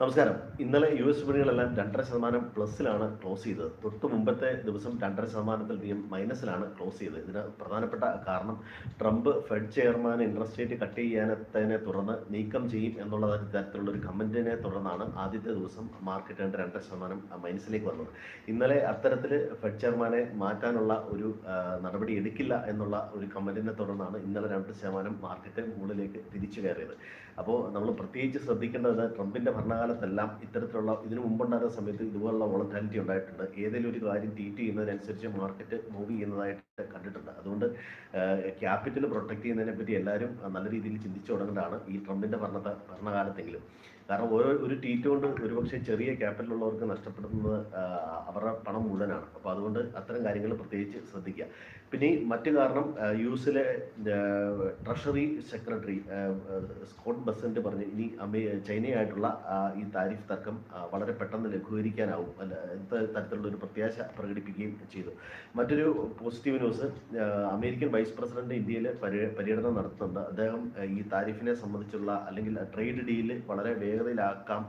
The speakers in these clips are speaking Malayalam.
നമസ്കാരം. ഇന്നലെ യു എസ് വിപണികളെല്ലാം രണ്ടര ശതമാനം പ്ലസ്സിലാണ് ക്ലോസ് ചെയ്തത്. തൊട്ട് മുമ്പത്തെ ദിവസം രണ്ടര ശതമാനത്തിൽ ശതമാനത്തിലധികം മൈനസിലാണ് ക്ലോസ് ചെയ്തത്. ഇതിന് പ്രധാനപ്പെട്ട കാരണം Trump Fed chairman interest rate cut ചെയ്യാനത്തതിനെ തുടർന്ന് നീക്കം ചെയ്യും എന്നുള്ള തരത്തിലുള്ള ഒരു കമന്റിനെ തുടർന്നാണ് ആദ്യത്തെ ദിവസം മാർക്കറ്റ് രണ്ട് രണ്ടര ശതമാനം മൈനസിലേക്ക് വന്നത്. ഇന്നലെ അത്തരത്തിൽ ഫെഡ് ചെയർമാനെ മാറ്റാനുള്ള ഒരു നടപടി എടുക്കില്ല എന്നുള്ള ഒരു കമന്റിനെ തുടർന്നാണ് ഇന്നലെ രണ്ട് ശതമാനം മാർക്കറ്റ് മുകളിലേക്ക് തിരിച്ചു കയറിയത്. അപ്പോൾ നമ്മൾ പ്രത്യേകിച്ച് ശ്രദ്ധിക്കേണ്ടത് ട്രംപിന്റെ ഭരണകാലത്തെല്ലാം ഇത്തരത്തിലുള്ള ഇതിനു മുമ്പുണ്ടായിരുന്ന സമയത്ത് ഇതുപോലുള്ള വോളറ്റാലിറ്റി ഉണ്ടായിട്ടുണ്ട്. ഏതെങ്കിലും ഒരു കാര്യം ട്വീറ്റ് ചെയ്യുന്നതിനനുസരിച്ച് മാർക്കറ്റ് മൂവ് ചെയ്യുന്നതായിട്ട് കണ്ടിട്ടുണ്ട്. അതുകൊണ്ട് ക്യാപിറ്റൽ പ്രൊട്ടക്ട് ചെയ്യുന്നതിനെ പറ്റി എല്ലാവരും നല്ല രീതിയിൽ ചിന്തിച്ചു തുടങ്ങേണ്ടതാണ് ഈ ട്രംപിന്റെ ഭരണ ഭരണകാലത്തെങ്കിലും. കാരണം ഓരോ ഒരു ട്വീറ്റ് കൊണ്ട് ഒരുപക്ഷെ ചെറിയ ക്യാപിറ്റൽ ഉള്ളവർക്ക് നഷ്ടപ്പെടുന്നത് അവരുടെ പണം മുഴുവനാണ്. അപ്പോൾ അതുകൊണ്ട് അത്തരം കാര്യങ്ങൾ പ്രത്യേകിച്ച് ശ്രദ്ധിക്കുക. പിന്നെ മറ്റു കാരണം യു എസിലെ ട്രഷറി സെക്രട്ടറി സ്കോട്ട് ബസന്റ് പറഞ്ഞ് ഇനി അമേ ചൈനയായിട്ടുള്ള ഈ താരിഫ് തർക്കം വളരെ പെട്ടെന്ന് ലഘൂകരിക്കാനാവും. അല്ല എന്ത് തരത്തിലുള്ള ഒരു പ്രത്യാശ പ്രകടിപ്പിക്കുകയും ചെയ്തു. മറ്റൊരു positive news American vice president ഇന്ത്യയിൽ പര്യടനം നടത്തുന്നുണ്ട്. അദ്ദേഹം ഈ താരിഫിനെ സംബന്ധിച്ചുള്ള അല്ലെങ്കിൽ ട്രേഡ് ഡീൽ വളരെ വേഗതയിലാക്കാൻ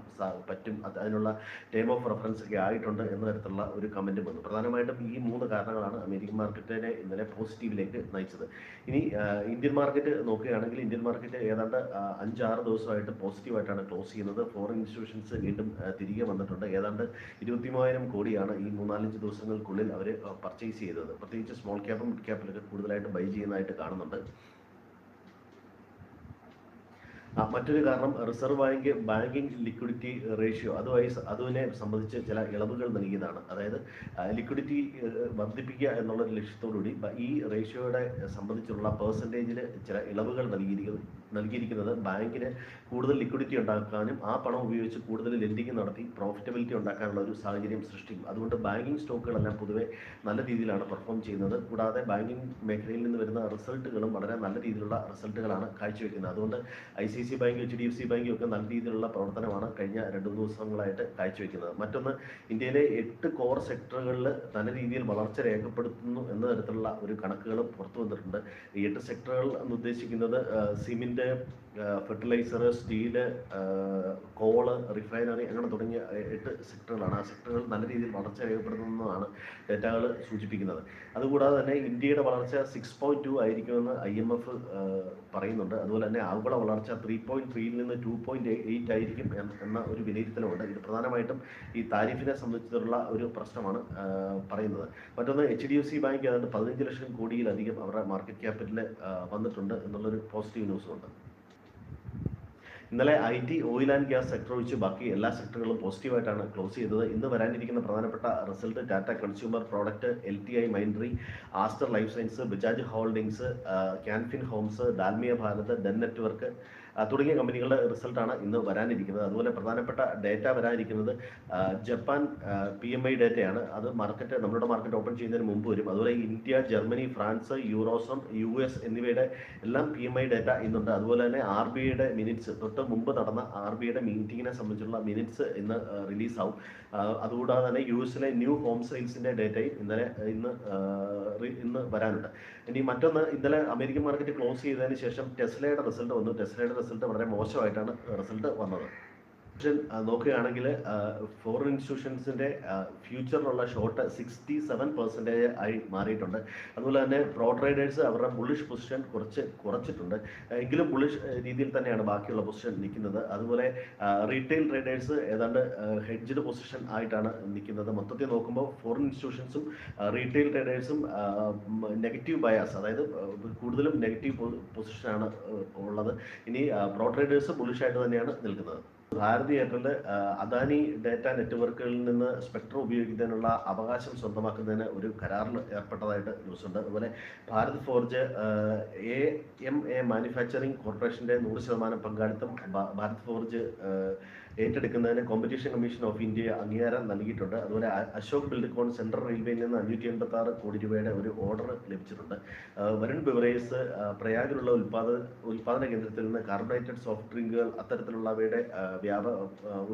പറ്റും. അത് അതിനുള്ള ടൈം ഓഫ് റെഫറൻസ് ഒക്കെ ആയിട്ടുണ്ട് എന്ന തരത്തിലുള്ള ഒരു കമന്റ് വന്നു. പ്രധാനമായിട്ടും ഈ മൂന്ന് കാരണങ്ങളാണ് അമേരിക്കൻ മാർക്കറ്റിനെ ഇന്നലെ പോസിറ്റീവിലേക്ക് നയിച്ചത്. ഇനി ഇന്ത്യൻ മാർക്കറ്റ് നോക്കുകയാണെങ്കിൽ ഇന്ത്യൻ മാർക്കറ്റ് ഏതാണ്ട് അഞ്ചാറ് ദിവസമായിട്ട് പോസിറ്റീവായിട്ടാണ് ക്ലോസ് ചെയ്യുന്നത്. ഫോറിൻ ഇൻസ്റ്റിറ്റ്യൂഷൻസ് വീണ്ടും തിരികെ വന്നിട്ടുണ്ട്. ഏതാണ്ട് ഇരുപത്തി മൂവായിരം കോടിയാണ് ഈ മൂന്നാലഞ്ച് ദിവസങ്ങൾക്കുള്ളിൽ അവർ പർച്ചേസ് ചെയ്തത്. പ്രത്യേകിച്ച് സ്മോൾ ക്യാപ്പും മിഡ് ക്യാപ്പിലൊക്കെ കൂടുതലായിട്ട് ബൈ ചെയ്യുന്നതായിട്ട് കാണുന്നുണ്ട്. മറ്റൊരു കാരണം Reserve Bank banking liquidity ratio അതുമായി അതിനെ സംബന്ധിച്ച് ചില ഇളവുകൾ നൽകിയതാണ്. അതായത് ലിക്വിഡിറ്റി വർദ്ധിപ്പിക്കുക എന്നുള്ള ലക്ഷ്യത്തോടുകൂടി ഈ റേഷ്യോയുടെ സംബന്ധിച്ചുള്ള പേഴ്സന്റേജിൽ ചില ഇളവുകൾ നൽകിയിരിക്കുന്നത് നൽകിയിരിക്കുന്നത്. ബാങ്കിന് കൂടുതൽ ലിക്വിഡിറ്റി ഉണ്ടാക്കാനും ആ പണം ഉപയോഗിച്ച് കൂടുതൽ ലെൻഡിങ് നടത്തി പ്രോഫിറ്റബിലിറ്റി ഉണ്ടാക്കാനുള്ള ഒരു സാഹചര്യം സൃഷ്ടിക്കും. അതുകൊണ്ട് ബാങ്കിങ് സ്റ്റോക്കുകളെല്ലാം പൊതുവെ നല്ല രീതിയിലാണ് പെർഫോം ചെയ്യുന്നത്. കൂടാതെ ബാങ്കിങ് മേഖലയിൽ നിന്ന് വരുന്ന റിസൾട്ടുകളും വളരെ നല്ല രീതിയിലുള്ള റിസൾട്ടുകളാണ് കാഴ്ചവെക്കുന്നത്. അതുകൊണ്ട് I C C C bank H D F C ബാങ്കും ഒക്കെ നല്ല രീതിയിലുള്ള പ്രവർത്തനമാണ് കഴിഞ്ഞ രണ്ട് മൂന്ന് ദിവസങ്ങളായിട്ട് കാഴ്ചവെക്കുന്നത്. മറ്റൊന്ന് ഇന്ത്യയിലെ എട്ട് കോർ സെക്ടറുകളിൽ നല്ല രീതിയിൽ വളർച്ച രേഖപ്പെടുത്തുന്നു എന്ന തരത്തിലുള്ള ഒരു കണക്കുകൾ പുറത്തു വന്നിട്ടുണ്ട്. ഈ എട്ട് സെക്ടറുകൾ എന്ന് ഉദ്ദേശിക്കുന്നത് cement fertiliser steel coal refinery അങ്ങനെ തുടങ്ങിയ എട്ട് സെക്ടറുകളാണ് ആ സെക്ടറുകൾ നല്ല രീതിയിൽ വളർച്ച രേഖപ്പെടുത്തുന്നതാണ് ഡേറ്റകൾ സൂചിപ്പിക്കുന്നത്. അതുകൂടാതെ തന്നെ ഇന്ത്യയുടെ വളർച്ച സിക്സ് പോയിന്റ് ടു ആയിരിക്കുമെന്ന് ഐ എം എഫ് പറയുന്നുണ്ട്. അതുപോലെ തന്നെ ആഗോള വളർച്ച ത്രീ പോയിന്റ് ത്രീയിൽ നിന്ന് ടു പോയിന്റ് എയ്റ്റ് ആയിരിക്കും എന്ന- ഒരു വിലയിരുത്തലുമുണ്ട് ഇത് പ്രധാനമായിട്ടും ഈ താരിഫിനെ സംബന്ധിച്ചിട്ടുള്ള ഒരു പ്രശ്നമാണ് പറയുന്നത്. മറ്റൊന്ന് H D F C bank ഏതാണ്ട് പതിനഞ്ച് ലക്ഷം കോടിയിലധികം അവരുടെ മാർക്കറ്റ് ക്യാപിറ്റൽ വന്നിട്ടുണ്ട് എന്നുള്ളൊരു പോസിറ്റീവ് ന്യൂസും ഉണ്ട്. ഇന്നലെ I T oil and gas sector ഒഴിച്ച് ബാക്കി എല്ലാ സെക്ടറുകളും പോസിറ്റീവായിട്ടാണ് ക്ലോസ് ചെയ്തത്. ഇന്ന് വരാനിരിക്കുന്ന പ്രധാനപ്പെട്ട result Tata consumer product L T I Mindtree Astec life science Bajaj holdings can fin homes Dalmia Bharat den network തുടങ്ങിയ കമ്പനികളുടെ റിസൾട്ടാണ് ഇന്ന് വരാനിരിക്കുന്നത്. അതുപോലെ പ്രധാനപ്പെട്ട ഡേറ്റ വരാനിരിക്കുന്നത് ജപ്പാൻ പി എം ഐ ഡേറ്റയാണ്. അത് മാർക്കറ്റ് നമ്മുടെ മാർക്കറ്റ് ഓപ്പൺ ചെയ്യുന്നതിന് മുമ്പ് വരും. അതുപോലെ India Germany France യൂറോസം U S എന്നിവയുടെ എല്ലാം പി എം ഐ ഡേറ്റ ഇന്നുണ്ട്. അതുപോലെ തന്നെ ആർ ബി ഐയുടെ മിനിറ്റ്സ് തൊട്ട് മുമ്പ് നടന്ന ആർ ബി ഐയുടെ മീറ്റിങ്ങിനെ സംബന്ധിച്ചുള്ള മിനിറ്റ്സ് ഇന്ന് റിലീസാവും അതുകൂടാതെ തന്നെ യു എസിലെ ന്യൂ ഹോം സെയിൽസിന്റെ ഡേറ്റയും ഇന്നലെ ഇന്ന് ഇന്ന് വരാനുണ്ട്. ഇനി മറ്റൊന്ന് ഇന്നലെ അമേരിക്കൻ മാർക്കറ്റ് ക്ലോസ് ചെയ്തതിന് ശേഷം ടെസ്ലയുടെ റിസൾട്ട് വന്നു. ടെസ്ലയുടെ റിസൾട്ട് വളരെ മോശമായിട്ടാണ് റിസൾട്ട് വന്നത്. നോക്കുകയാണെങ്കിൽ ഫോറിൻ ഇൻസ്റ്റിറ്റ്യൂഷൻസിന്റെ ഫ്യൂച്ചറിലുള്ള ഷോർട്ട് സിക്സ്റ്റി സെവൻ പെർസെന്റേജ് ആയി മാറിയിട്ടുണ്ട്. അതുപോലെ തന്നെ പ്രോ ട്രേഡേഴ്സ് അവരുടെ ബുള്ളിഷ് പൊസിഷൻ കുറച്ച് കുറച്ചിട്ടുണ്ട്. എങ്കിലും ബുള്ളിഷ് രീതിയിൽ തന്നെയാണ് ബാക്കിയുള്ള പൊസിഷൻ നിൽക്കുന്നത്. അതുപോലെ റീറ്റെയിൽ ട്രേഡേഴ്സ് ഏതാണ്ട് ഹെഡ്ജ്ഡ് പൊസിഷൻ ആയിട്ടാണ് നിൽക്കുന്നത്. മൊത്തത്തിൽ നോക്കുമ്പോൾ ഫോറിൻ ഇൻസ്റ്റിറ്റ്യൂഷൻസും റീറ്റെയിൽ ട്രേഡേഴ്സും നെഗറ്റീവ് ബയാസ് അതായത് കൂടുതലും നെഗറ്റീവ് പൊസിഷനാണ് ഉള്ളത്. ഇനി പ്രോ ട്രേഡേഴ്സ് ബുള്ളിഷായിട്ട് തന്നെയാണ് നിൽക്കുന്നത്. ഭാരതി എയർടെൽ അദാനി ഡാറ്റ നെറ്റ്വർക്കുകളിൽ നിന്ന് സ്പെക്ട്രം ഉപയോഗിക്കുന്നതിനുള്ള അവകാശം സ്വന്തമാക്കുന്നതിന് ഒരു കരാറിൽ ഏർപ്പെട്ടതായിട്ട് ന്യൂസ് ഉണ്ട് അതുപോലെ Bharat Forge A M A manufacturing കോർപ്പറേഷന്റെ നൂറ് ശതമാനം പങ്കാളിത്തം ഭാരത് ഫോർജ് ഏറ്റെടുക്കുന്നതിന് കോമ്പറ്റീഷൻ കമ്മീഷൻ ഓഫ് ഇന്ത്യ അംഗീകാരം നൽകിയിട്ടുണ്ട്. അതുപോലെ അശോക് ബിൽഡ്കോൺ സെൻട്രൽ റെയിൽവേയിൽ നിന്ന് അഞ്ഞൂറ്റി എൺപത്തി ആറ് കോടി രൂപയുടെ ഒരു ഓർഡർ ലഭിച്ചിട്ടുണ്ട്. വരുൺ ബിവറേസ് പ്രയാഗിലുള്ള ഉൽപാദന ഉൽപാദന കേന്ദ്രത്തിൽ നിന്ന് കാർബണേറ്റഡ് സോഫ്റ്റ് ഡ്രിങ്കുകൾ അത്തരത്തിലുള്ളവയുടെ വ്യാപ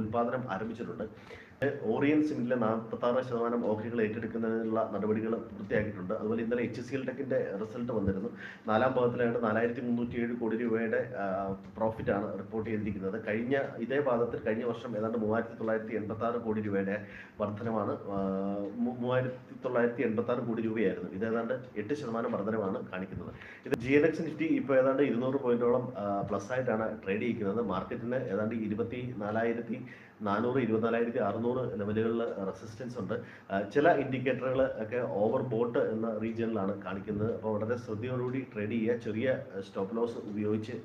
ഉൽപാദനം ആരംഭിച്ചിട്ടുണ്ട്. ഓറിയൻ സിമിലെ നാൽപ്പത്താറ് ശതമാനം ഓഹരികൾ ഏറ്റെടുക്കുന്നതിനുള്ള നടപടികൾ പൂർത്തിയാക്കിയിട്ടുണ്ട്. അതുപോലെ ഇന്നലെ എച്ച് സി എൽ ടെക്കിന്റെ റിസൾട്ട് വന്നിരുന്നു. നാലാം പാദത്തിലായിട്ട് നാലായിരത്തി മുന്നൂറ്റി ഏഴ് കോടി രൂപയുടെ പ്രോഫിറ്റ് ആണ് റിപ്പോർട്ട് ചെയ്തിരിക്കുന്നത്. കഴിഞ്ഞ ഇതേ പാദത്തിൽ കഴിഞ്ഞ വർഷം ഏതാണ്ട് മൂവായിരത്തി തൊള്ളായിരത്തി എൺപത്തി ആറ് കോടി രൂപയുടെ വർധനമാണ് മൂവായിരത്തി തൊള്ളായിരത്തി എൺപത്തി ആറ് കോടി രൂപയായിരുന്നു. ഇത് ഏതാണ്ട് എട്ട് ശതമാനം വർധനമാണ് കാണിക്കുന്നത്. ഇത് ജി എൻ എക്സ് നിഫ്റ്റി ഇപ്പോൾ ഏതാണ്ട് ഇരുന്നൂറ് പോയിന്റോളം പ്ലസ് ആയിട്ടാണ് ട്രേഡ് ചെയ്യിക്കുന്നത് മാർക്കറ്റിന് ഏതാണ്ട് ഇരുപത്തി നാലായിരത്തി നാനൂറ് ഇരുപത്തിനാലായിരത്തി അറുന്നൂറ് ലെവലുകളിൽ റെസിസ്റ്റൻസ് ഉണ്ട്. ചില ഇൻഡിക്കേറ്ററുകൾ ഒക്കെ ഓവർ ബോട്ട് എന്ന റീജിയനിലാണ് കാണിക്കുന്നത്. അപ്പോൾ വളരെ ശ്രദ്ധയോടുകൂടി ട്രേഡ് ചെയ്യുക ചെറിയ സ്റ്റോപ്പ് ലോസ് ഉപയോഗിച്ച്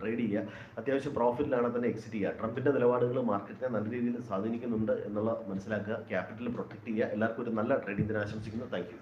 ട്രേഡ് ചെയ്യുക. അത്യാവശ്യം പ്രോഫിറ്റിലാണ് തന്നെ എക്സിറ്റ് ചെയ്യുക. ട്രംപിന്റെ നിലപാടുകൾ മാർക്കറ്റിനെ നല്ല രീതിയിൽ സ്വാധീനിക്കുന്നുണ്ട് എന്നുള്ള മനസ്സിലാക്കുക ക്യാപിറ്റൽ പ്രൊട്ടക്ട് ചെയ്യുക. എല്ലാവർക്കും ഒരു നല്ല ട്രേഡിംഗ് ദിനം ആശംസിക്കുന്നു. താങ്ക്